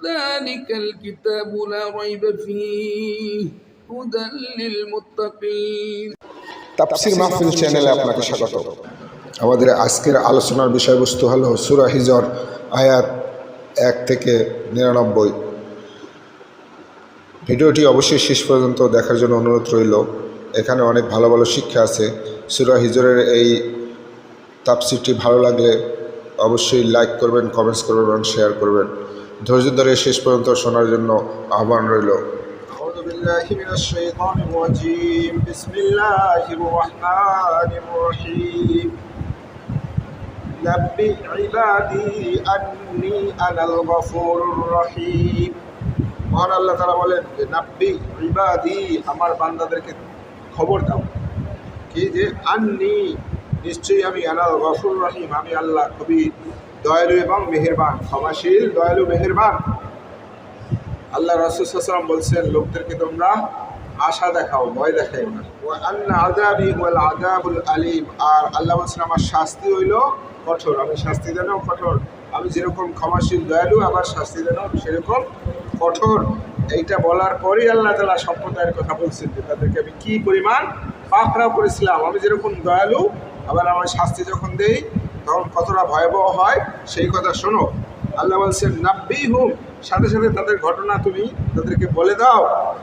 ذلك الكتاب لا ريب فيه هدى للمتقين তাপসির মাহফিল চ্যানেলে আপনাকে স্বাগত আমাদের আজকের আলোচনার বিষয়বস্তু হল সুরা হিজর আয়াত এক থেকে নিরানব্বই ভিডিওটি অবশ্যই শেষ পর্যন্ত দেখার জন্য অনুরোধ রইল এখানে অনেক ভালো ভালো শিক্ষা আছে সুরা হিজরের এই তাপসিরটি ভালো লাগলে অবশ্যই লাইক করবেন কমেন্টস করবেন এবং শেয়ার করবেন ধৈর্য ধরে শেষ পর্যন্ত শোনার জন্য আহ্বান রইল أعوذ بالله من الشيطان الرجيم بسم الله الرحمن الرحيم نبئ عبادي أني أنا الغفور الرحيم মহান আল্লাহ তারা বলেন যে নাব্বি ইবাদি আমার বান্দাদেরকে খবর দাও কি যে আন্নি নিশ্চয়ই আমি আনাল গফুর রহিম আমি আল্লাহ খুবই দয়ালু এবং মেহেরবান, ক্ষমাশীল, দয়ালু, মেহেরবান। আল্লাহ রসুলাম বলছেন, লোকদেরকে তোমরা আশা দেখাও, ভয় দেখাই না। আন্না আযাবি ওয়াল আযাবুল আলিম। আর আল্লাহ বলছেন, আমার শাস্তি হইল কঠোর। আমি শাস্তি দেনও কঠোর। আমি যেরকম ক্ষমাশীল, দয়ালু আবার শাস্তি দেনও সেরকম কঠোর। এইটা বলার পরই আল্লাহ তালা সম্প্রদায়ের কথা বলছেন যে, তাদেরকে আমি কী পরিমাণ পাকড়াও করেছিলাম? আমি যেরকম দয়ালু, আবার আমার শাস্তি যখন দেই কতটা ভয়াবহ হয়, সেই কথা শোনো। আল্লাহ বলছেন নাব্বি হুম সাথে সাথে তাদের ঘটনা তুমি তাদেরকে বলে দাও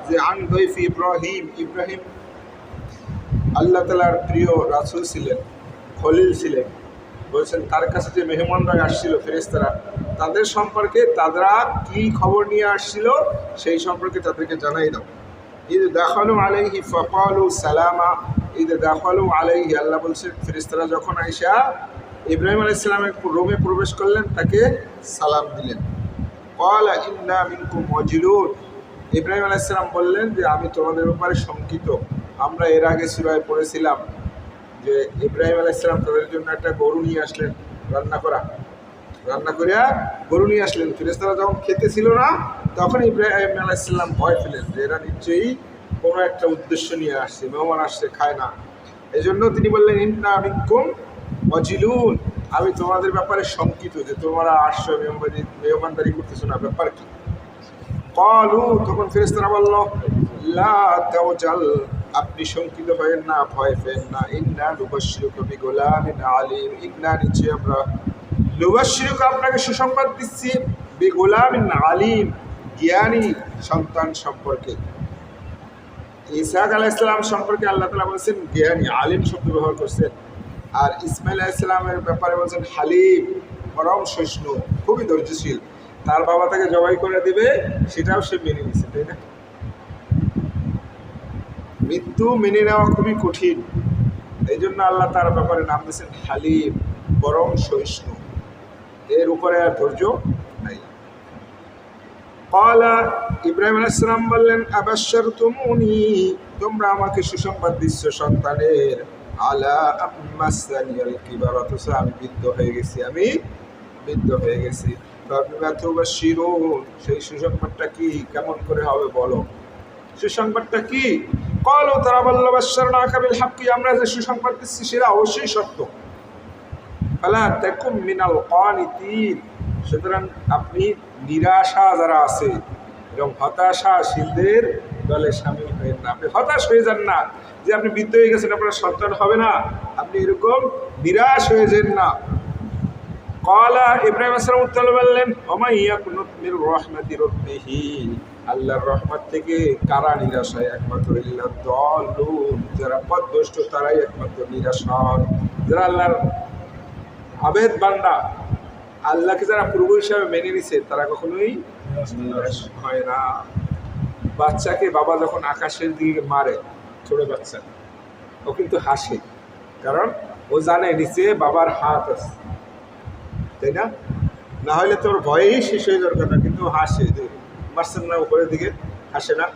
যে, আন দৈফি ইব্রাহিম। ইব্রাহিম আল্লাহ তালার প্রিয় রাসুল ছিলেন, খলিল ছিলেন। বলছেন, তার কাছে যে মেহমানরা আসছিল ফেরেস্তারা তাদের সম্পর্কে তারা কি খবর নিয়ে আসছিল, সেই সম্পর্কে তাদেরকে জানাই দাও। ঈদ দেখালু আলাইহি ফকালু সালামা। ঈদ দেখালু আলাইহি, আল্লাহ বলছেন ফেরেস্তারা যখন আইসা ইব্রাহিম আলাইসালামের রোমে প্রবেশ করলেন, তাকে সালাম দিলেন। কলা ইন্না মিনকুম মজিলুন। ইব্রাহিম আলাইসালাম বললেন যে, আমি তোমাদের ব্যাপারে শঙ্কিত। আমরা এর আগে সুরায় পড়েছিলাম যে, ইব্রাহিম আলাইসালাম তাদের জন্য একটা গরু নিয়ে আসলেন রান্না করা। রান্না করিয়া গরু নিয়ে আসলেন। ফিরেস্তারা যখন খেতে ছিল না, তখন ইব্রাহিম আলাইসাল্লাম ভয় পেলেন যে, এরা নিশ্চয়ই কোনো একটা উদ্দেশ্য নিয়ে আসছে, মেহমান আসছে, খায় না। এই জন্য তিনি বললেন, ইন্না মিনকুম মজিলুন, আমি তোমাদের ব্যাপারে শঙ্কিত যে তোমরা আসছো মেহমানদারি করতেছো না, ব্যাপার কি? কলু, তখন ফেরেস্তারা বলল, লা আপনি শঙ্কিত হবেন না, ভয় পেন না। ইন্না লুবাশিরুকা বিগুলামিন আলিম। ইন্না নিচে আমরা লুবাশিরুকা আপনাকে সুসংবাদ দিচ্ছি, বিগুলামিন আলিম, জ্ঞানী সন্তান সম্পর্কে। ইসাক আলাহ ইসলাম সম্পর্কে আল্লাহ তালা বলছেন, জ্ঞানী, আলিম শব্দ ব্যবহার করছেন। আর ইসমাইল ইসলামের ব্যাপারে বলছেন, হালিম, পরম সহিষ্ণু, খুবই ধৈর্যশীল। তার বাবা তাকে জবাই করে দিবে, সেটাও সে মেনে নিছে, তাই না? মৃত্যু মেনে নেওয়া খুবই কঠিন। এই জন্য আল্লাহ তার ব্যাপারে নাম দিয়েছেন, হালিম, পরম সহিষ্ণু। এর উপরে আর ধৈর্য নাই। কলা ইব্রাহিম আলাইসালাম বললেন আবাসর তুমুনি তোমরা আমাকে সুসংবাদ দিচ্ছ সন্তানের। আলা আম্মাসানিয়াল কিবার অথচ আমি বৃদ্ধ হয়ে গেছি, আমি বৃদ্ধ হয়ে গেছি। শিরুন সেই সুসংবাদটা কি? কেমন করে হবে বলো? সুসংবাদটা কি? কল তারা বলল বাশ্বর না কাবিল হাক্কি আমরা যে সুসংবাদ দিচ্ছি, সেটা অবশ্যই সত্য। ফালা তেকুম মিনাল কানিতিন। সুতরাং আপনি নিরাশা যারা আছে এবং হতাশা হতাশাশীলদের দলে সামিল হয়ে না, আপনি হতাশ হয়ে যান না। যে আপনি বৃদ্ধ হয়ে গেছেন, আপনার সন্তান হবে না। আপনি এরকম নিরাশ হয়ে যান না। কলা ইব্রাহিম আসলাম উত্তর বললেন অমাইয়া কুনুতমির রহমতি আল্লাহর রহমত থেকে কারা নিরাশ হয়? একমাত্র ইল্লা দলুন যারা পদভ্রষ্ট, তারাই একমাত্র নিরাশ হন। যারা আল্লাহর আবেদ বান্দা, আল্লাহকে যারা প্রভু হিসাবে মেনে নিছে, তারা কখনোই নিরাশ হয় না। বাচ্চাকে বাবা যখন আকাশের দিকে মারে ছোট বাচ্চা ও কিন্তু হাসে, কারণ ও জানে নিচে বাবার হাত আছে, তাই না? না হলে তোর ভয়েই শেষ হয়ে যাওয়ার কথা, কিন্তু হাসে, যে মারছেন না উপরের দিকে হাসে না।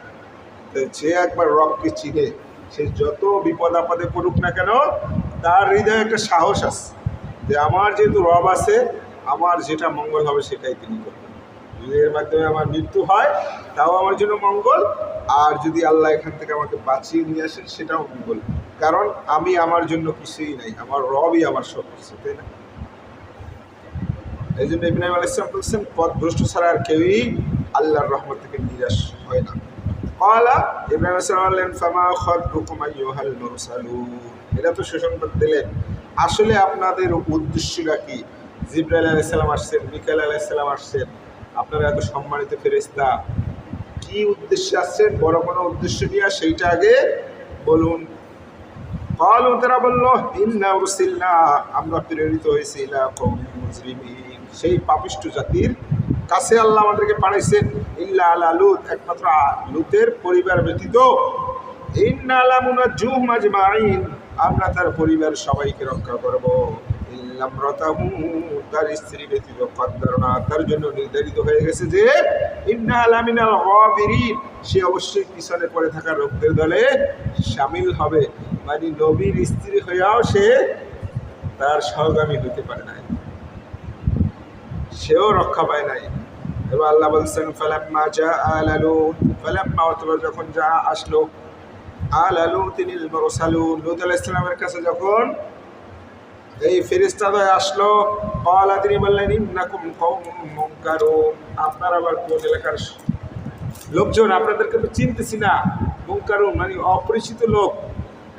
যে একবার রবকে চিনে, সে যত বিপদ আপদে পড়ুক না কেন, তার হৃদয়ে একটা সাহস আছে যে আমার যেহেতু রব আছে, আমার যেটা মঙ্গল হবে সেটাই তিনি করবেন। এর মাধ্যমে আমার মৃত্যু হয়, তাও আমার জন্য মঙ্গল। আর যদি আল্লাহ এখান থেকে আমাকে বাঁচিয়ে নিয়ে আসেন, সেটাও মঙ্গল। কারণ আমি আমার জন্য কিছুই নাই, আমার রবই আমার সব কিছু, তাই না? এই জন্য ইব্রাহিম আলাহ ইসলাম বলছেন পথ ভ্রষ্ট ছাড়া আর কেউই আল্লাহর রহমত থেকে নিরাশ হয় না। কলা ইব্রাহিম খদ এটা তো সুসংবাদ দিলেন। আসলে আপনাদের উদ্দেশ্যটা কি? জিব্রাইল আলাইসাল্লাম আসছেন মিকাল আলাইসাল্লাম আসছেন। আপনারা এত সম্মানিত ফেরেস্তা কি উদ্দেশ্যে আসছেন, বড় কোনো উদ্দেশ্য নিয়ে সেইটা আগে বলুন। কল তারা বলল, ইন্না উরসিল্লা আমরা প্রেরিত হয়েছি সেই পাপিষ্ট জাতির কাছে আল্লাহ আমাদেরকে পাঠাইছেন, ইল্লা আলা একমাত্র লুতের পরিবার ব্যতীত। ইন্না আলা মুনা জুহ মাজমাইন আমরা তার পরিবার সবাইকে রক্ষা করব। তার স্ত্রী ব্যতীত কদ্দারনা তার জন্য নির্ধারিত হয়ে গেছে যে ইন্না আলা সে অবশ্যই পিছনে পড়ে থাকা লোকদের দলে সামিল হবে। মানে নবীর স্ত্রী হয়েও সে তার সহগামী হতে পারে নাই। সেও রক্ষা পায় নাই। এবার আল্লাহ বলছেন, ফালাম্মা যা আলালু ফালাম্মা অথবা যখন যা আসলো। আলালু তিনি মরসালু লুত ইসলামের কাছে যখন এই ফেরিস্তাদয় আসলো কলা তিনি বললেন ইন্নাকুম মুনকারুন। আপনার আবার কোন এলাকার লোকজন? আপনাদেরকে তো চিনতেছি না। মুনকারুন মানে অপরিচিত লোক,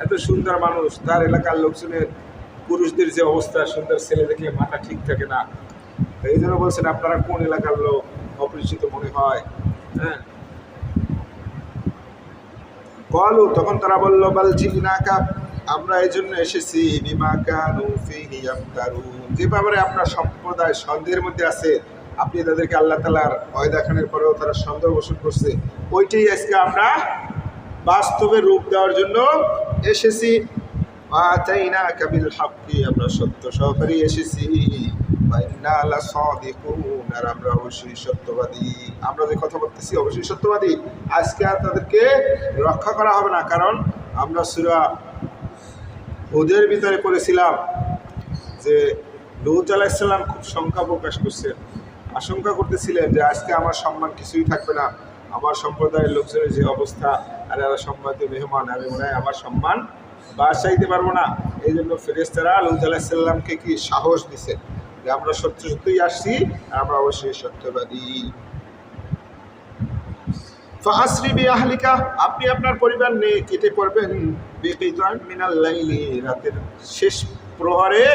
এত সুন্দর মানুষ। তার এলাকার লোকজনের, পুরুষদের যে অবস্থা, সুন্দর ছেলে দেখে মাথা ঠিক থাকে না। এই জন্য বলছেন, আপনারা কোন এলাকার লোক? অপরিচিত মনে হয়। হ্যাঁ। কলু তখন তারা বলল, বাল জিনাকা আমরা এই জন্য এসেছি যে ব্যাপারে আপনার সম্প্রদায় সন্দেহের মধ্যে আছে, আপনি তাদেরকে আল্লাহ তালার ভয় দেখানোর পরেও তারা সন্দেহ পোষণ করছে। ওইটাই আজকে আমরা বাস্তবে রূপ দেওয়ার জন্য এসেছি। হাক্কি, আমরা সত্য সহকারী এসেছি। আর আমরা অবশ্যই সত্যবাদী। আমরা যে কথা বলতেছি অবশ্যই সত্যবাদী। আজকে আর তাদেরকে রক্ষা করা হবে না, কারণ আমরা সুরা হুদের ভিতরে করেছিলাম যে লুত আলাইসাল্লাম খুব শঙ্কা প্রকাশ করছেন। আশঙ্কা করতেছিলেন যে আজকে আমার সম্মান কিছুই থাকবে না। আমার সম্প্রদায়ের লোকজনের যে অবস্থা, আর এরা সম্মানিত মেহমান, আমি মনে হয় আমার সম্মান বাসাইতে পারব না। এই জন্য ফেরেস্তারা লুত আলাহিসাল্লামকে কি সাহস দিছেন যে আমরা সত্য সত্যই আসছি, আর আমরা অবশ্যই সত্যবাদী। ফাসরি বি আহলিকা আপনি আপনার পরিবার নিয়ে কেটে পড়বেন। মিনাল লাইলি, রাতের শেষ প্রহরে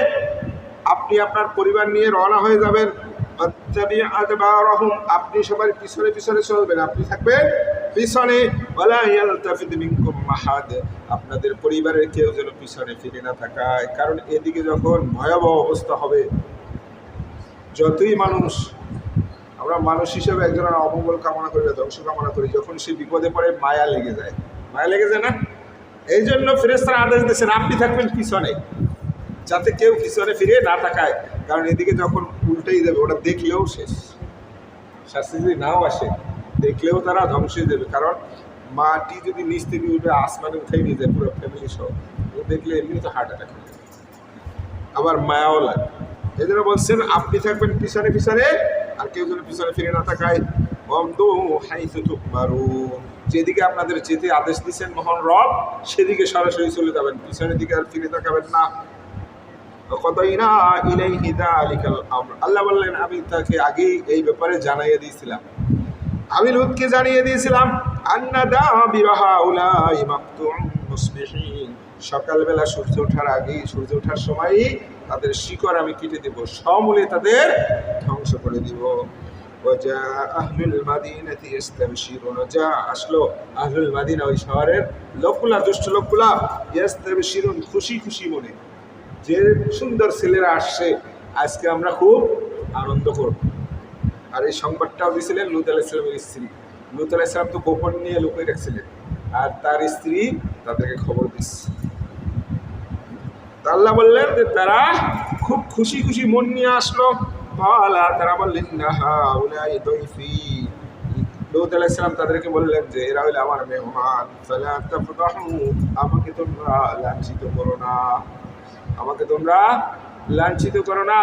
আপনি আপনার পরিবার নিয়ে রওনা হয়ে যাবেন। আপনি সবার পিছনে পিছনে চলবেন, আপনি থাকবেন পিছনে। আপনাদের পরিবারের কেউ যেন পিছনে ফিরে না থাকায় কারণ এদিকে যখন ভয়াবহ অবস্থা হবে, যতই মানুষ আমরা মানুষ হিসেবে একজনের অমঙ্গল কামনা করি ধ্বংস কামনা করি। যখন সে বিপদে পড়ে, মায়া লেগে যায়। মায়া লেগে যায় না? এই জন্য ফেরেস্তার আদেশ দিয়েছেন আপনি থাকবেন পিছনে। যাতে কেউ পিছনে ফিরে না তাকায়। কারণ এদিকে যখন উল্টেই যাবে ওটা দেখলেও শেষ। শাস্তি যদি নাও আসে, দেখলেও তারা ধ্বংস হয়ে যাবে। কারণ মাটি যদি নিচ থেকে উঠে আসমানে উঠাই নিয়ে যায়, পুরো ফ্যামিলি সহ। ও দেখলে এমনি তো হার্ট অ্যাটাক আবার মায়াও লাগে। এই জন্য বলছেন, আপনি থাকবেন পিছনে পিছনে। আর কেউ যেন পিছনে ফিরে না মারু। যেদিকে আপনাদের যেতে আদেশ দিচ্ছেন মোহন রব, সেদিকে সরাসরি চলে যাবেন। পিছনের দিকে আর ফিরে তাকাবেন না। আল্লাহ আমি তাকে আগেই এই ব্যাপারে দিয়েছিলাম। জানিয়ে দিয়েছিলাম, আন্না দা বিবাহা সকালবেলা সূর্য ওঠার আগেই, সূর্য ওঠার সময়ই তাদের শিকড় আমি কেটে দেব। সমূলে তাদের ধ্বংস করে দিব। আসলো আহলুল মাদিনা ওই শহরের লোকগুলা, দুষ্ট লোকগুলা ইস্তাবশিরুন খুশি খুশি মনে। যে সুন্দর ছেলেরা আসছে, আজকে আমরা খুব আনন্দ করব। আর এই সংবাদটাও দিয়েছিলেন লুত আলাইসালামের স্ত্রী। লুত আলাইসালাম তো গোপন নিয়ে লুকিয়ে রাখছিলেন। আর তার স্ত্রী তাদেরকে খবর দিচ্ছে। আল্লাহ বললেন যে, তারা খুব খুশি খুশি মন নিয়ে আসলো। বলা তারা বললেন না লুত আলাইসালাম তাদেরকে বললেন যে, এরা হইলে আমার মেহমান। আমাকে তোমরা লাঞ্ছিত করো না। আমাকে তোমরা লাঞ্ছিত করো না।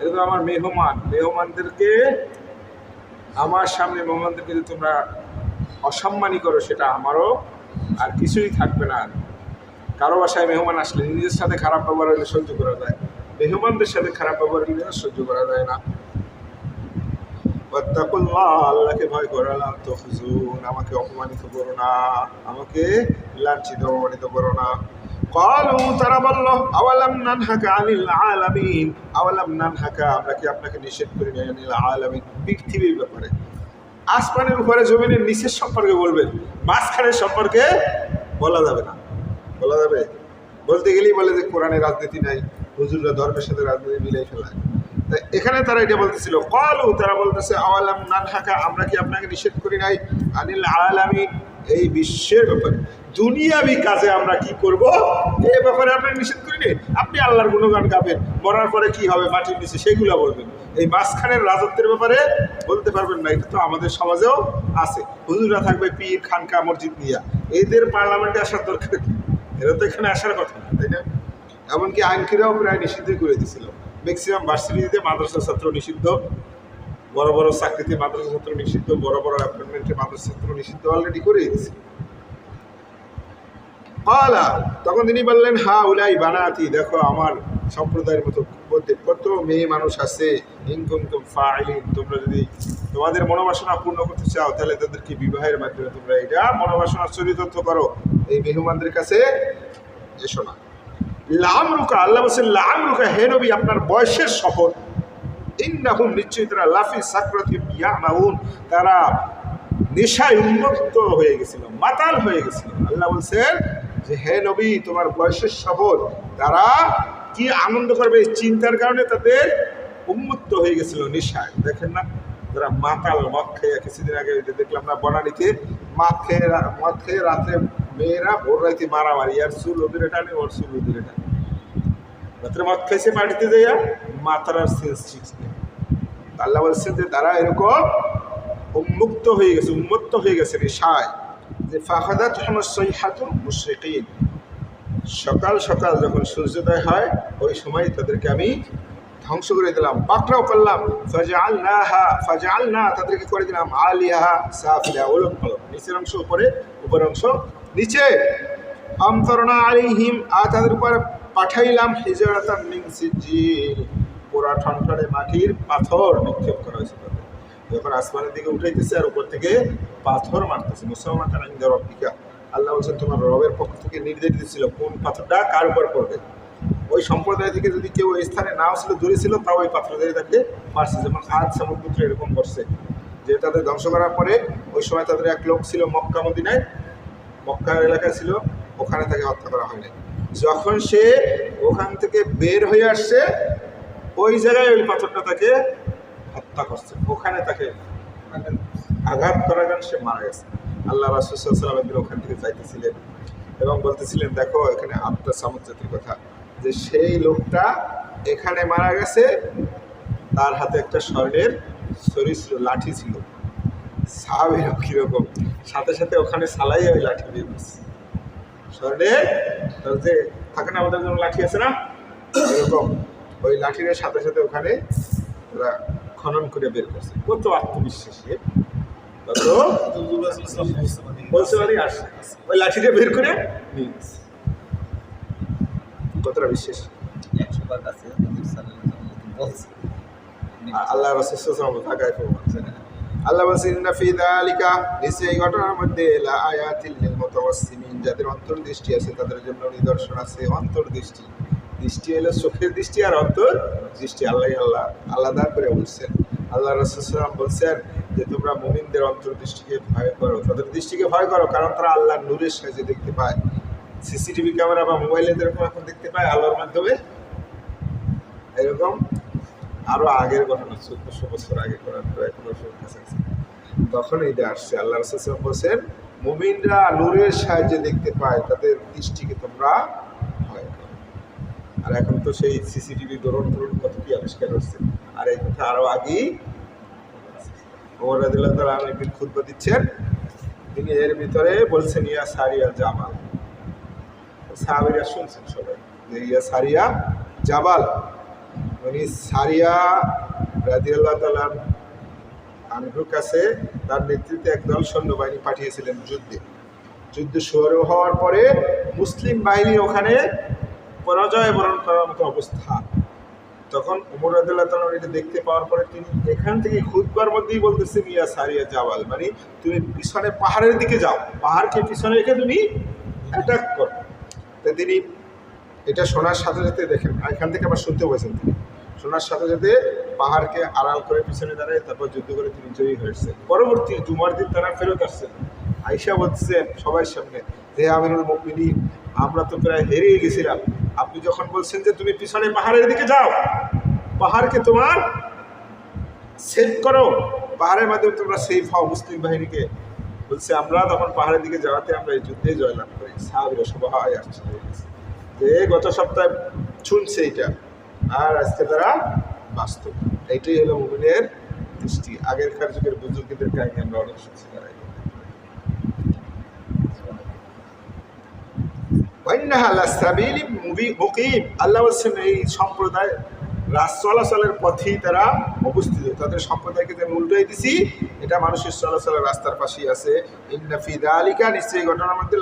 এটা তো আমার মেহমান। মেহমানদেরকে, আমার সামনে মেহমানদেরকে যদি তোমরা অসম্মানী করো, সেটা আমারও আর কিছুই থাকবে না। কারো বাসায় মেহমান আসলে নিজের সাথে খারাপ ব্যবহার হলে সহ্য করা যায় মেহমানদের সাথে খারাপ ব্যবহার হলে সহ্য করা যায় না ওয়াত্তাকুল্লাহ আল্লাহকে ভয় করো না তখজুন আমাকে অপমানিত করো না আমাকে লাঞ্ছিত অপমানিত করো না قالوا তারা বলল আওয়ালাম নানহাকা আনিল আলামিন আওয়ালাম নানহাকা আমরা কি আপনাকে নিষেধ করি না আনিল আলামিন পৃথিবীর ব্যাপারে আসমানের উপরে জমিনের নিচের সম্পর্কে বলবেন মাঝখানের সম্পর্কে বলা যাবে না বলা যাবে? বলতে গেলেই বলে যে কোরআনে রাজনীতি নাই, হুজুররা ধর্মের সাথে রাজনীতি মিলাই ফেলায় তা এখানে তারা এটা বলতেছিল কলু তারা বলতেছে, আওয়ালাম নানহাকা, আমরা কি আপনাকে নিষেধ করি নাই? আনিল আলামিন এই বিশ্বের ব্যাপারে। দুনিয়াবি কাজে আমরা কি করব? এই ব্যাপারে আপনাকে নিষেধ করি নাই? আপনি আল্লাহর গুণগান গাবেন, মরার পরে কি হবে, মাটির নিচে সেগুলো বলবেন। এই মাঝখানের রাজত্বের ব্যাপারে বলতে পারবেন না, এটা তো আমাদের সমাজেও আছে। হুজুরা থাকবে পীর, খানকা, মসজিদ নিয়া। এদের পার্লামেন্টে আসার দরকার কি? এরা তো এখানে আসার কথা না। তাই না? এমনকি আইনকিরাও প্রায় নিষিদ্ধই করে দিছিল। ম্যাক্সিমাম ভার্সিটিতে মাদ্রাসা ছাত্র নিষিদ্ধ, বড় বড় চাকরিতে মাদ্রাসা ছাত্র নিষিদ্ধ, বড় বড় অ্যাপয়েন্টমেন্টে মাদ্রাসা ছাত্র নিষিদ্ধ অলরেডি করে দিয়েছে তখন তিনি বললেন হা উলাই বানাতি, দেখো আমার সম্প্রদায়ের মতো মধ্যে কত মেয়ে মানুষ আছে? ইনকুম তুম ফাইলিন তোমরা যদি তোমাদের মনোবাসনা পূর্ণ করতে চাও, তাহলে তাদেরকে বিবাহের মাধ্যমে তোমরা এটা মনোবাসনা চরিতার্থ করো। এই মেহমানদের কাছে এসো না। লাম রুকা আল্লাহ বলছেন লাম রুকা হে নবী, আপনার বয়সের শপথ। ইন্নাহুম নিশ্চয়ই তারা লাফি সাকরাতি ইয়ামাউন, তারা নেশায় উন্মুক্ত হয়ে গেছিল, মাতাল হয়ে গেছিল। আল্লাহ বলছেন যে, হে নবী, তোমার বয়সের শপথ, তারা কি আনন্দ করবে এই চিন্তার কারণে তাদের উন্মুক্ত হয়ে গেছিল নেশায়। দেখেন না, যারা মাতাল মদ খেয়ে কিছুদিন আগে দেখলাম না বনানীতে মদ খেয়ে মদ খেয়ে রাত্রে মেয়েরা ভোর রাইতে মারামারি, আর চুল ওদের টানে, ওর চুল ওদের টানে। রাত্রে মদ খাইছে পার্টিতে যাইয়া মাতার আর সেন্স ঠিক নেই। আল্লাহ বলছেন যে, তারা এরকম উন্মুক্ত হয়ে গেছে, উন্মত্ত হয়ে গেছে নেশায়। যে ফাহাদাত সৈহাতুর মুশ্রিকিন। সকাল সকাল যখন সূর্যোদয় হয়, ওই সময় তাদেরকে আমি ধ্বংস করে দিলাম, পাকড়াও করলাম। ফাজাল না হা ফাজাল না তাদেরকে করে দিলাম আলিহা সাফিলা, ওলট পালট। নিচের অংশ উপরে উপর অংশ নিচে। আমতরণা আলিহিম আর তাদের উপর পাঠাইলাম হিজরাতান পোড়া ঠনঠনে মাটির পাথর নিক্ষেপ করা হয়েছে তাদের। যখন আসমানের দিকে উঠাইতেছে আর উপর থেকে পাথর মারতেছে, মুসলমান তারা ইন্দ্র আল্লাহ বলছেন, তোমার রবের পক্ষ থেকে নির্দেশ দিয়েছিল কোন পাথরটা কার উপর পড়বে? ওই সম্প্রদায় থেকে যদি কেউ এই স্থানে নাও ছিল, দূরে ছিল, তাও ওই পাথর দিয়ে তাকে মারছে। যেমন আজ সমুদ্র, এরকম করছে। যে তাদের ধ্বংস করার পরে ওই সময় তাদের এক লোক ছিল মক্কা, মদিনায়। মক্কা এলাকায় ছিল, ওখানে তাকে হত্যা করা হয়নি। যখন সে ওখান থেকে বের হয়ে আসছে, ওই জায়গায় ওই পাথরটা তাকে হত্যা করছে। ওখানে তাকে মানে আঘাত করার কারণে সে মারা গেছে। আল্লাহ রাসুসাল্লাম ওখান থেকে যাইতেছিলেন এবং বলতেছিলেন, দেখো, এখানে আত্মা সামুদ্রিক কথা। যে সেই লোকটা এখানে মারা গেছে, তার হাতে একটা স্বর্ণের শরীর ছিল লাঠি ছিল। সাহাবিরা কীরকম? সাথে সাথে ওখানে সালাই ওই লাঠি করছে স্বর্ণের তার যে থাকে না আমাদের জন্য লাঠি আছে না? এরকম। ওই লাঠির সাথে সাথে ওখানে ওরা খনন করে বের করছে। কত আত্মবিশ্বাসী মানে আল্লাহ রসুল আল্লাহ যাদের অন্তর্দৃষ্টি আছে তাদের জন্য নিদর্শন আছে অন্তর্দৃষ্টি। দৃষ্টি হলো চোখের দৃষ্টি আর অন্তর দৃষ্টি আল্লাহ আল্লাহ আলাদা করে বলছেন। আল্লাহ রসুলাম বলছেন যে তোমরা মুমিনদের অন্তর্দৃষ্টিকে ভয় করো, তাদের দৃষ্টিকে ভয় করো, কারণ তারা আল্লাহর নূরের সাহায্যে দেখতে পায়। সিসিটিভি ক্যামেরা বা মোবাইলে যেরকম এখন দেখতে পায় আল্লাহর মাধ্যমে এরকম আরও আগের ঘটনা, চোদ্দশো বছর আগে তখন এইটা আসছে, আল্লাহ রসুল বলছেন, মুমিনরা নূরের সাহায্যে দেখতে পায়, তাদের দৃষ্টিকে তোমরা ভয় করো। আর এখন তো সেই সিসিটিভি দরুন দরুন কত কি আবিষ্কার হচ্ছে। আর এই কথা আরও আগেই ওমর রাদিল্লাহ তালা একদিন খুদ্া দিচ্ছেন। তিনি এর ভিতরে বলছেন, ইয়া সারিয়া জামাল। সাহাবিরা শুনছেন সবাই যে, ইয়া সারিয়া জাবাল উনি সারিয়া রাজিয়াল্লাহ তালার আনহুর কাছে তার নেতৃত্বে একদল সৈন্যবাহিনী পাঠিয়েছিলেন যুদ্ধে। যুদ্ধ শুরু হওয়ার পরে মুসলিম বাহিনী ওখানে পরাজয় বরণ করার মতো অবস্থা। তখন উমর আদুল্লাহ তালা এটা দেখতে পাওয়ার পরে তিনি এখান থেকে খুদবার মধ্যেই বলতেছে, মিয়া সারিয়া জাওয়াল। মানে তুমি পিছনে পাহাড়ের দিকে যাও। পাহাড়কে পিছনে রেখে তুমি অ্যাটাক করো। তো তিনি এটা শোনার সাথে সাথে দেখেন, এখান থেকে আবার শুনতে পেয়েছেন তিনি। শোনার সাথে সাথে পাহাড়কে আড়াল করে পিছনে দাঁড়ায়, তারপর যুদ্ধ করে তিনি জয়ী হয়েছেন। পরবর্তী জুমার দিন তারা ফেরত আসছেন। আইসা বলছেন সবার সামনে যে আমিরুল মুকমিনী আমরা তো প্রায় হেরিয়ে গেছিলাম। আপনি যখন বলছেন যে তুমি পিছনে পাহাড়ের দিকে যাও, পাহাড়কে তোমার সেভ করো। পাহাড়ের মাধ্যমে তোমরা সেফ হও, মুসলিম বাহিনীকে। বলছে, আমরা তখন পাহাড়ের দিকে যাওয়াতে আমরা এই যুদ্ধে জয়লাভ করি। সাহাবিরা সবাই আসছে যে গত সপ্তাহে শুনছে এটা, আর আজকে তারা বাস্তব। এইটাই হলো মুমিনের দৃষ্টি। আগেরকার যুগের বুজুর্গদের কাহিনী আমরা অনেক শুনছি তারা আল্লাহ বলছেন, এই সম্প্রদায় রাস চলাচলের পথেই তারা অবস্থিত। তাদের সম্প্রদায়কে যে উল্টাই দিছি। এটা মানুষের চলাচলের রাস্তার পাশেই আছে। ইন্নাফিদা আলিকা নিশ্চয়ই ঘটনার মধ্যে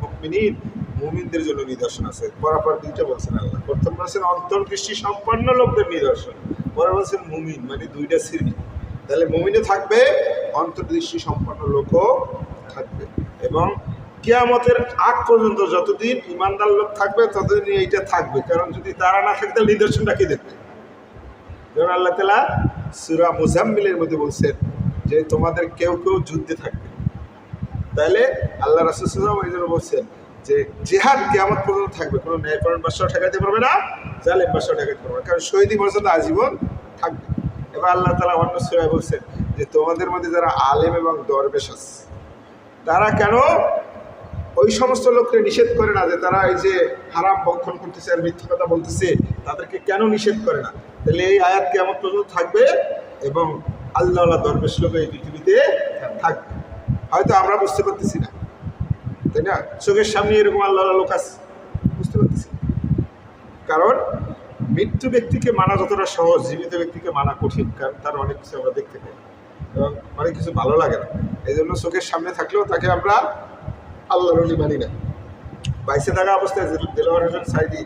মুমিনিন। মুমিনদের জন্য নিদর্শন আছে। পরাপর দুইটা বলছেন আল্লাহ। প্রথম বলছেন, অন্তর্দৃষ্টি সম্পন্ন লোকদের নিদর্শন। পরে বলছেন, মুমিন মানে দুইটা শ্রেণি তাহলে মুমিনও থাকবে, অন্তর্দৃষ্টি সম্পন্ন লোকও থাকবে। এবং কেয়ামতের আগ পর্যন্ত যতদিন ইমানদার লোক থাকবে ততদিন এইটা থাকবে। কারণ যদি তারা না থাকে, তাহলে নিদর্শনটা কি দেখবে? যেমন আল্লাহ তালা সুরা মুজাম্মিলের মধ্যে বলছেন যে, তোমাদের কেউ কেউ যুদ্ধে থাকবে। তাহলে আল্লাহ রাসুলাম এই জন্য বলছেন যে, জেহাদ কেমন পর্যন্ত থাকবে। কোনো ন্যায়পরণ বাসাও ঠেকাতে পারবে না, জালেম বাসাও ঠেকাতে পারবে না। কারণ শহীদি মর্যাদা আজীবন থাকবে। এবার আল্লাহ তালা অন্য সুরায় বলছেন যে, তোমাদের মধ্যে যারা আলেম এবং দরবেশ আছে, তারা কেন ওই সমস্ত লোককে নিষেধ করে না যে তারা এই যে হারাম বক্ষণ করতেছে আর মিথ্যা কথা বলতেছে, তাদেরকে কেন নিষেধ করে না? তাহলে এই আয়াত কেমন পর্যন্ত থাকবে? এবং আল্লাহ আল্লাহ দরবেশ লোক এই পৃথিবীতে থাকবে। হয়তো আমরা বুঝতে পারতেছি না। তাই না? চোখের সামনে এরকম আল্লাহ লোক আছে। বুঝতে পারতেছি কারণ মৃত্যু ব্যক্তিকে মানা যতটা সহজ, জীবিত ব্যক্তিকে মানা কঠিন, কারণ তার অনেক কিছু আমরা দেখতে পাই। এবং অনেক কিছু ভালো লাগে না। এই জন্য চোখের সামনে থাকলেও তাকে আমরা আল্লাহর অলি মানি না। বাইসে থাকা অবস্থায় দেলোয়ার হোসেন সাইদি,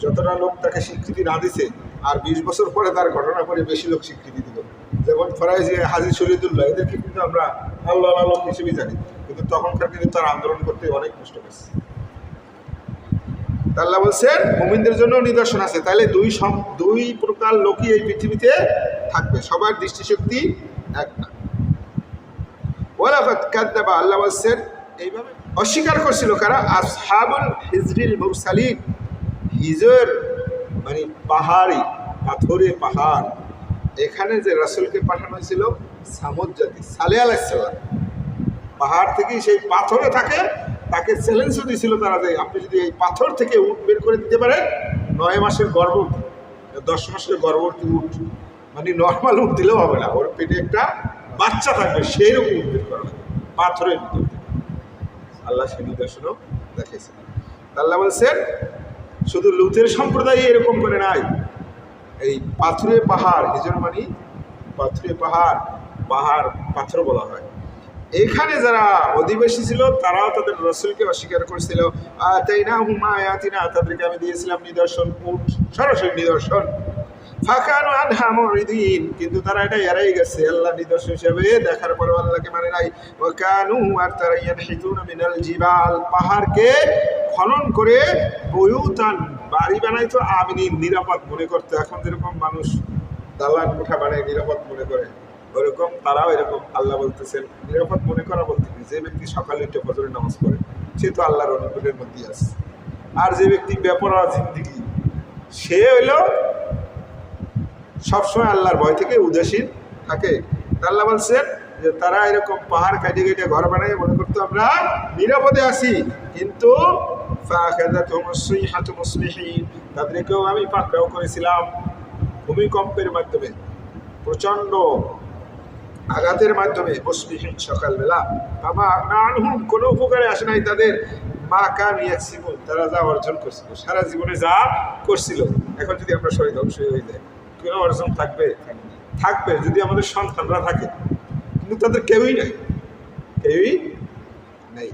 যতটা লোক তাকে স্বীকৃতি না দিছে, আর বিশ বছর পরে তার ঘটনা করে বেশি লোক স্বীকৃতি দিল। যেমন ফরাই যে হাজির শরীদুল্লাহ এদেরকে কিন্তু আমরা আল্লাহ আল্লাহ হিসেবেই জানি, কিন্তু তখনকার কিন্তু তার আন্দোলন করতে অনেক কষ্ট তা আল্লাহ বলছেন, মুমিনদের জন্য নিদর্শন আছে তাহলে দুই সম- দুই প্রকার লোকই এই পৃথিবীতে থাকবে, সবার দৃষ্টিশক্তি এক না। ওয়ালাফাত কাদ্দাবা, আল্লাহ বলছেন, এইভাবে অস্বীকার করছিল কারা? আসহাবুল হিজরিল মুরসালিন। হিজর মানে পাহাড়ি, পাথরে পাহাড়। এখানে যে রাসূলকে পাঠানো হয়েছিল, সামুদ জাতি সালে আলাইসাল্লাম পাহাড় থেকে সেই পাথরে থাকে, তাকে চ্যালেঞ্জও দিয়েছিল তারা যে আপনি যদি এই পাথর থেকে উট বের করে দিতে পারেন, নয় মাসের গর্ভবতী, দশ মাসের গর্ভবতী উট মানে নর্মাল উঠ দিলেও হবে না। ওর পেটে একটা বাচ্চা থাকবে সেই রকম উট বের করা পাথরের ভিতর। আল্লাহ সে নিদর্শনও দেখেছেন আল্লাহ বলছেন শুধু লুতের সম্প্রদায় এরকম করে নাই। এই পাথুরে পাহাড় হিজর মানি পাথুরে পাহাড় পাহাড়, পাথর বলা হয়। এখানে যারা অধিবাসী ছিল, তারাও তাদের রসুলকে অস্বীকার করছিল। তাই না হুমা তাদেরকে আমি দিয়েছিলাম নিদর্শন উঠ সরাসরি নিদর্শন। ফাঁকানো আধা মরিদিন। কিন্তু তারা এটা এড়াই গেছে। আল্লাহ নিদর্শন হিসেবে দেখার পরে আল্লাহকে মানে নাই। ও কানু আর তারা ইয়ান মিনাল জিবাল। পাহাড়কে খনন করে বয়ুতান, বাড়ি বানাইতো আমিনি নিরাপদ মনে করতো। এখন যেরকম মানুষ দালান কোঠা বানায় নিরাপদ মনে করে, ওরকম তারাও এরকম আল্লাহ বলতেছেন। নিরাপদ মনে করা বলতে যে ব্যক্তি সকালে উঠে ফজরের নামাজ পড়ে, সে তো আল্লাহর অনুকূলের মধ্যেই আছে। আর যে ব্যক্তি ব্যাপারা জিন্দিগি, সে হইল সবসময় আল্লাহর ভয় থেকে উদাসীন থাকে আল্লাহ বলছেন যে, তারা এরকম পাহাড় কাটে কেটে ঘর বানায়, মনে করতো আমরা নিরাপদে আছি কিন্তু। তাদেরকেও আমি পাকড়াও করেছিলাম ভূমিকম্পের মাধ্যমে প্রচণ্ড আঘাতের মাধ্যমে মুসবিহীন সকালবেলা বাবা নানহুম কোনো উপকারে আসে নাই তাদের মা ইয়াকসিবুন তারা যা অর্জন করছিল সারা জীবনে যা করছিল এখন যদি আমরা সবাই ধ্বংস হয়ে যায় কোনো অর্জন থাকবে থাকবে, যদি আমাদের সন্তানরা থাকে। কিন্তু তাদের কেউই নাই। কেউই নেই।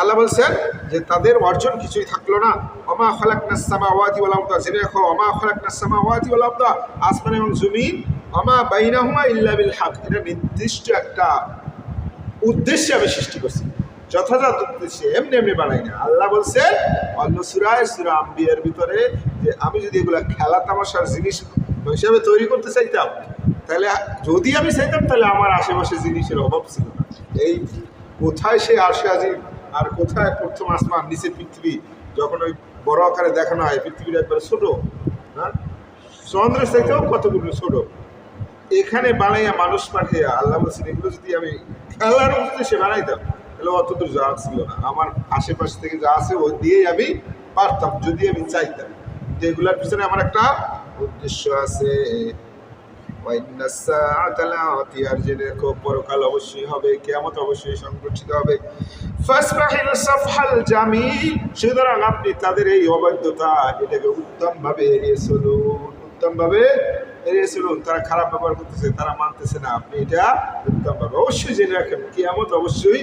আল্লাহ বলছেন যে তাদের অর্জন কিছুই থাকল না। অমা খালাকনা সামাওয়াতি ওয়াল আরদা। জেনে রাখো অমা খালাকনা সামাওয়াতি ওয়াল আরদা, আসমান এবং জমিন। অমা বাইনাহুমা ইল্লা বিল হক। এটা নির্দিষ্ট একটা উদ্দেশ্যে আমি সৃষ্টি করছি। যথাযথ উদ্দেশ্যে এমনি এমনি বানাই না আল্লাহ বলছেন, অন্য সুরায় সুরা আম্বিয়ার ভিতরে যে আমি যদি এগুলা খেলা তামাশার জিনিস হিসাবে তৈরি করতে চাইতাম, তাহলে যদি আমি চাইতাম, তাহলে আমার আশেপাশে জিনিসের অভাব ছিল না। এই কোথায় সে আসে আজিম আর কোথায় প্রথম আসমান, নিচে পৃথিবী, যখন ওই বড় আকারে দেখানো হয় পৃথিবীর একবার ছোট হ্যাঁ? চন্দ্রের চাইতেও কতগুলো ছোট? এখানে বানাইয়া মানুষ পাঠিয়ে, আল্লাহ বলছেন, এগুলো যদি আমি খেলার উদ্দেশ্যে বানাইতাম তাহলে অত দূর যাওয়া ছিল না। আমার আশেপাশ থেকে যা আছে ওই দিয়েই আমি পারতাম, যদি আমি চাইতাম। কিন্তু এগুলোর পিছনে আমার একটা উদ্দেশ্য আছে। আর জেনে পরকাল অবশ্যই হবে, কেয়ামত অবশ্যই সংগঠিত হবে। সুতরাং আপনি তাদের এই অবৈধতা এটাকে উত্তমভাবে এড়িয়ে চলুন, উত্তমভাবে এড়িয়ে চলুন। তারা খারাপ ব্যবহার করতেছে, তারা মানতেছে না, আপনি এটা উত্তমভাবে অবশ্যই জেনে রাখেন। কেয়ামত অবশ্যই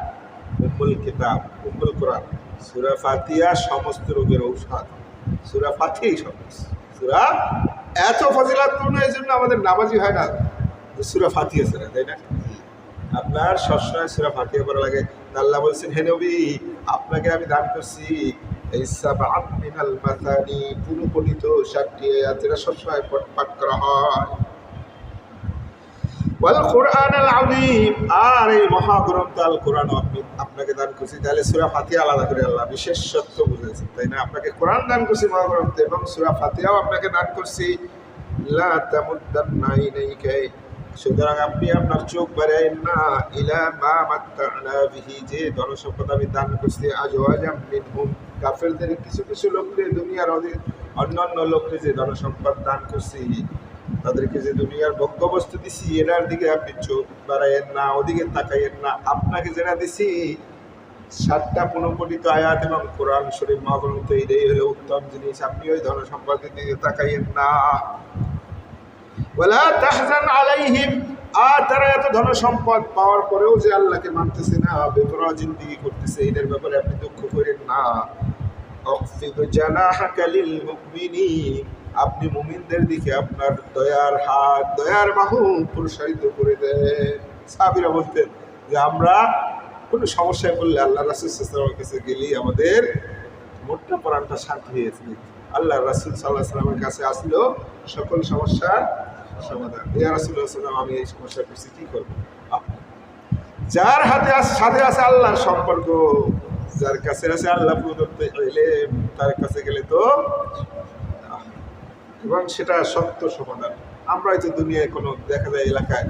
উম্মুল কিতাব, উম্মুল কোরআন, সূরা ফাতিহা সমস্ত রোগের ঔষধ। সূরা ফাতিহাই সব সূরা এত ফজিলাতপূর্ণ এই জন্য আমাদের নামাজি হয় না। সূরা ফাতিহা ছাড়া তাই না? আপনার সবসময় সুরা ফাতিহা করা লাগে। আল্লাহ বলছেন, হে নবী, আপনাকে আমি দান করছি। আর এই মহাগ্রন্থ আল কোরআন আপনাকে দান করছি, তাহলে সূরা ফাতিহা আলাদা করে আল্লাহ বিশেষ সত্য বুঝেছেন তাই না? আপনাকে কোরআন দান করছি মহাগ্রন্থ এবং সুরা ফাতিহাও আপনাকে দান করছি। সুতরাং আপনি আপনার চোখ বাড়াইন না ইলা মা মাত্তানা যে ধনসম্পদ আমি দান করছি আজ আজাম মিনহুম। কাফেরদের কিছু কিছু লোককে, দুনিয়ার অন্যান্য লোককে যে ধনসম্পদ দান করছি তাদেরকে যে দুনিয়ার ভোগ্যবস্তু দিছি, এটার দিকে আপনি চোখ বাড়াইয়েন না, ওদিকে তাকাইয়েন না। আপনাকে যেটা দিছি সাতটা পুনঃপঠিত আয়াত এবং কোরআন শরীফ মহাগ্রন্থ এটাই হলো উত্তম জিনিস। আপনি ওই ধনসম্পদের দিকে তাকাইয়েন না। তাহজান আলাইহিম। আর তারা এত ধন সম্পদ পাওয়ার পরেও যে আল্লাহকে মানতেছে না বেপরা জিন্দিগি করতেছে এদের ব্যাপারে আপনি দুঃখ করেন না। লিল মুমিনিন। আপনি মুমিনদের দিকে আপনার দয়ার হাত, দয়ার বাহু প্রসারিত করে দেন। সাবিরা বলতেন যে, আমরা কোনো সমস্যায় পড়লে আল্লাহ রাসুলের কাছে গেলেই আমাদের মোটটা প্রাণটা শান্তি হয়েছে আল্লাহ রাসুল সাল্লাহ সাল্লামের কাছে আসলো, সকল সমস্যার সমাধান। ইয়া রাসুল্লাহ সাল্লাম আমি এই সমস্যা করছি কি করব? যার হাতে সাথে আছে আল্লাহর সম্পর্ক, যার কাছে আছে আল্লাহ প্রদত্ত এলে তার কাছে গেলে তো এবং সেটা সত্য সমাধান। আমরা হয়তো দুনিয়ায় কোনো দেখা যায় এলাকায়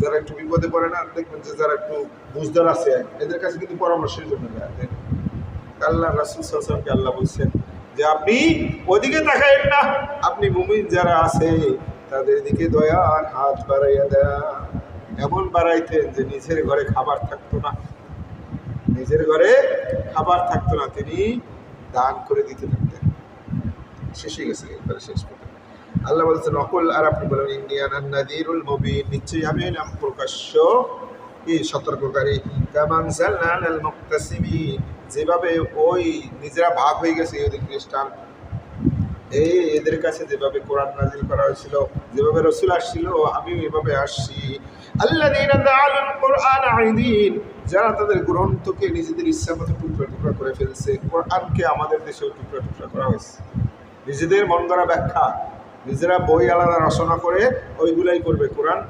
যারা একটু বিপদে পড়ে না, দেখবেন যে যারা একটু বুঝদার আছে, এদের কাছে কিন্তু পরামর্শের জন্য যায়। আল্লাহ রাসুল সাল্লামকে আল্লাহ বলছেন যে, আপনি ওদিকে তাকাইন না। আপনি মুমিন যারা আছে, তাদের দিকে দয়ার হাত বাড়াইয়া দেয়া এমন বাড়াইতেন যে নিজের ঘরে খাবার থাকতো না। নিজের ঘরে খাবার থাকতো না। তিনি দান করে দিতে থাকতেন শেষে গেছে একবারে শেষ পর্যন্ত। আল্লাহ বলছেন, অকুল আর আপনি বলেন ইন্ডিয়ান নাদিরুল মুবিন। নিশ্চয়ই আমি হলাম প্রকাশ্য, কি সতর্ককারী। কামান জাল্লাল আল যেভাবে ওই নিজেরা ভাগ হয়ে গেছে, ইহুদি খ্রিস্টান, এই এদের কাছে যেভাবে কোরআন নাজিল করা হয়েছিল, যেভাবে রসুল আসছিল আমিও এভাবে আসছি। আল্লাহ যারা তাদের গ্রন্থকে নিজেদের ইচ্ছা মতো টুকরা টুকরা করে ফেলছে, কোরআনকে আমাদের দেশেও টুকরা টুকরা করা হয়েছে। নিজেদের মন গড়া ব্যাখ্যা। নিজেরা বই আলাদা রচনা করে ওইগুলাই করবে। কোরআন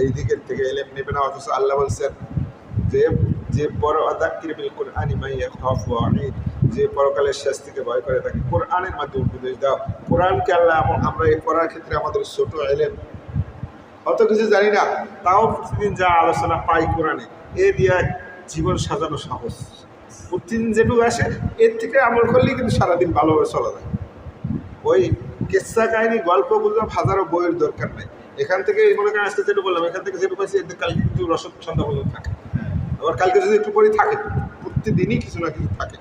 এই দিকের থেকে এলেম নেবে না, অথচ আল্লাহ বলছেন যে যে পর আদাক্কির বিল কোরআনি মাই ইয়াখাফু আনিদ যে পরকালের শেষ থেকে ভয় করে তাকে কোরআনের মাধ্যমে উপদেশ দাও। কোরআনকে আল্লাহ আমরা এই পড়ার ক্ষেত্রে আমাদের ছোট এলেম। অত কিছু জানি না, তাও প্রতিদিন যা আলোচনা পাই কোরআনে, এ দিয়ে জীবন সাজানো সাহস প্রতিদিন যেটুকু আসে, এর থেকে আমল করলেই কিন্তু সারাদিন ভালোভাবে চলা যায়। ওই কেসা কাহিনী গল্প গুজব হাজারো বইয়ের দরকার নেই। এখান থেকে মনে করেন আজকে যেটু বললাম, এখান থেকে যেটু পাইছি কালকে কিন্তু রসদ সন্ধ্যা পর্যন্ত থাকে। আবার কালকে যদি একটু পরে থাকে, প্রতিদিনই কিছু না কিছু থাকে।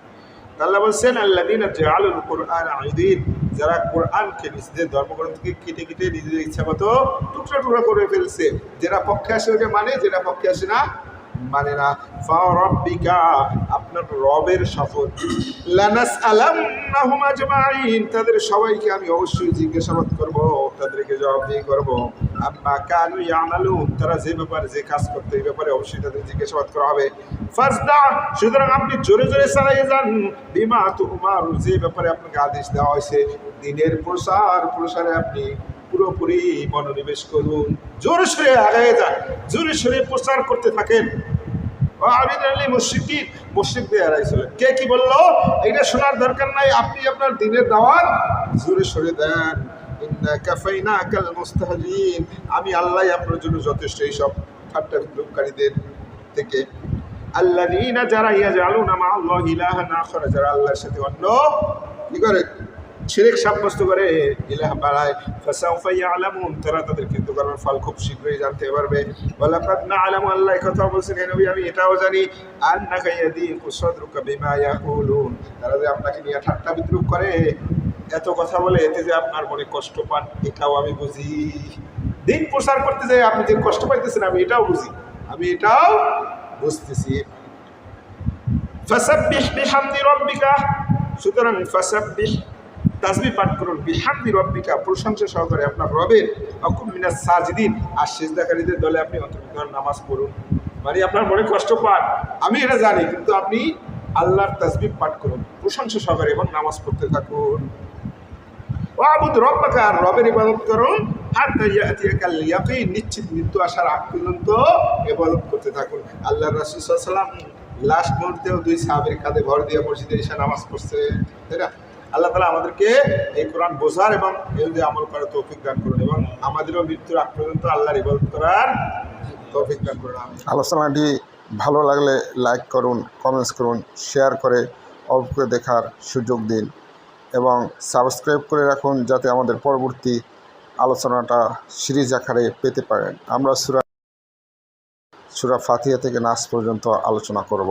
আল্লাহ বলছেন আল্লাহ দিন আলুল কোরআন আইদিন যারা কোরআনকে নিজেদের ধর্মগ্রন্থকে কেটে কেটে নিজেদের ইচ্ছা মতো টুকরা টুকরা করে ফেলছে। যেটা পক্ষে আসে ওকে মানে যেটা পক্ষে আসে না মানে না। আপনার রবের শপথ লানাস আলাম তাদের সবাইকে আমি অবশ্যই জিজ্ঞাসাবাদ করব, তাদেরকে জবাব জবাবদিহি করব। আম্মা কানু ইয়ামালুন, তারা যে ব্যাপারে যে কাজ করতে এই ব্যাপারে অবশ্যই তাদের জিজ্ঞাসাবাদ করা হবে। ফাজদা, সুতরাং আপনি জোরে জোরে চালিয়ে যান। বিমা তুমার যে ব্যাপারে আপনাকে আদেশ দেওয়া হয়েছে, দিনের প্রসার, প্রসারে আপনি পুরোপুরি মনোনিবেশ করুন। জোরে সরে আগায় যান। জোরে সরে প্রচার করতে থাকেন। আবিদ আলী মুশিকিন মুশিকদের এড়াইছিলেন। কে কি বলল? এটা শোনার দরকার নাই, আপনি আপনার দিনের দাওয়াত জোরে সরে দেন। আমি আল্লাহ আপনার জন্য যথেষ্ট এইসব ঠাট্টা বিদ্রুপকারীদের থেকে। আল্লাযীনা যারা ইয়াজআলুনা মা আল্লাহ আখরা, যারা আল্লাহর সাথে অন্য কি করে? শিরিক সাব্যস্ত করে ইলাহ বাড়ায়। তারা তাদের কিন্তু করার ফল খুব শীঘ্রই জানতে পারবে। ওয়ালাকাদ নাআলামু, আল্লাহ কথা বলছেন, হে নবী, আমি এটাও জানি বিমা ইয়াকুলুন। তারা যে আপনাকে নিয়ে ঠাট্টা বিদ্রুপ করে, এত কথা বলে, এতে যে আপনার মনে কষ্ট পান, এটাও আমি বুঝি। দিন প্রচার করতে যাই, আপনি যে কষ্ট পাইতেছেন, আমি এটাও বুঝি। আমি এটাও বুঝতেছি। ফাসাব্বিহ বিহামদি রাব্বিকা। সুতরাং ফাসাব্বিহ তাসবি পাঠ করুন। বিহামদি রব্বিকা প্রশংসা সহকারে আপনার রবের অকুম মিনাস সাজদিন। আর সেজদাকারীদের দলে আপনি অন্তর্ভুক্ত নামাজ পড়ুন। মানে আপনার মনে কষ্ট পান? আমি এটা জানি, কিন্তু আপনি আল্লাহর তাসবি পাঠ করুন। প্রশংসা সহকারে এবং নামাজ পড়তে থাকুন। ওয়াবুদ রব্বাকা, আর রবের ইবাদত করুন। নিশ্চিত মৃত্যু আসার আগ পর্যন্ত ইবাদত করতে থাকুন। আল্লাহ রাসূল আলাইহি লাস্ট মুহূর্তেও দুই সাহাবীর কাঁধে ভর দিয়ে মসজিদে এসে নামাজ পড়ছে। তাই না? আল্লাহ তালা আমাদেরকে এই কোরআন বোঝার এবং যে আমল করার তৌফিক দান করুন এবং আমাদেরও মৃত্যুর আগ পর্যন্ত আল্লাহর ইবাদত করার তৌফিক দান করুন আলোচনাটি ভালো লাগলে লাইক করুন কমেন্টস করুন শেয়ার করে অল্পকে দেখার সুযোগ দিন এবং সাবস্ক্রাইব করে রাখুন যাতে আমাদের পরবর্তী আলোচনাটা সিরিজ আকারে পেতে পারেন। আমরা সুরা সুরা ফাতিহা থেকে নাচ পর্যন্ত আলোচনা করব।